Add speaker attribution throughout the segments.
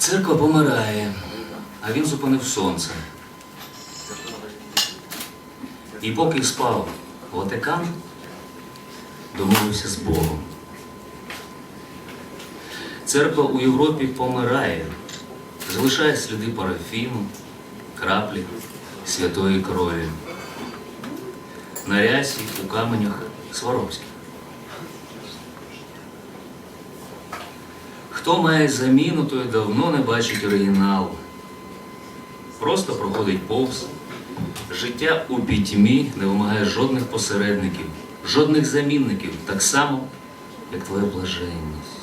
Speaker 1: Церква помирає, а він зупинив сонце. І поки спав Ватикан, домовився з Богом. Церква у Європі помирає, залишає сліди парафіну, краплі святої крові. На рясі у каменях Сваровських. Хто має заміну, той давно не бачить оригінал. Просто проходить повз. Життя у пітьмі не вимагає жодних посередників, жодних замінників, так само, як твоя блаженність.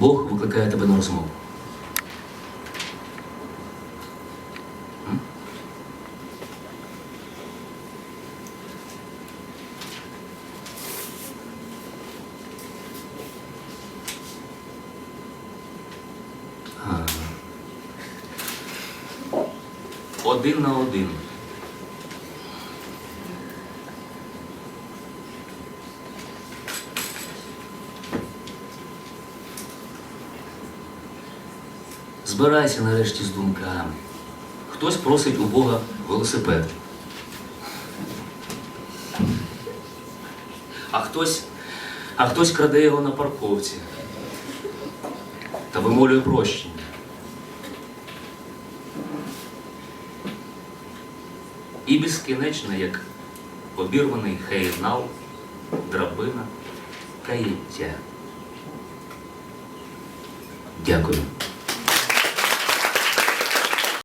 Speaker 1: Бог викликає тебе на розмову. Один на один. Збирайся нарешті з думками. Хтось просить у Бога велосипед. А хтось, а хтось краде його на парковці та вимолює прощення. І безкінечна, як обірваний хейнал, драбина, каїття. Дякую.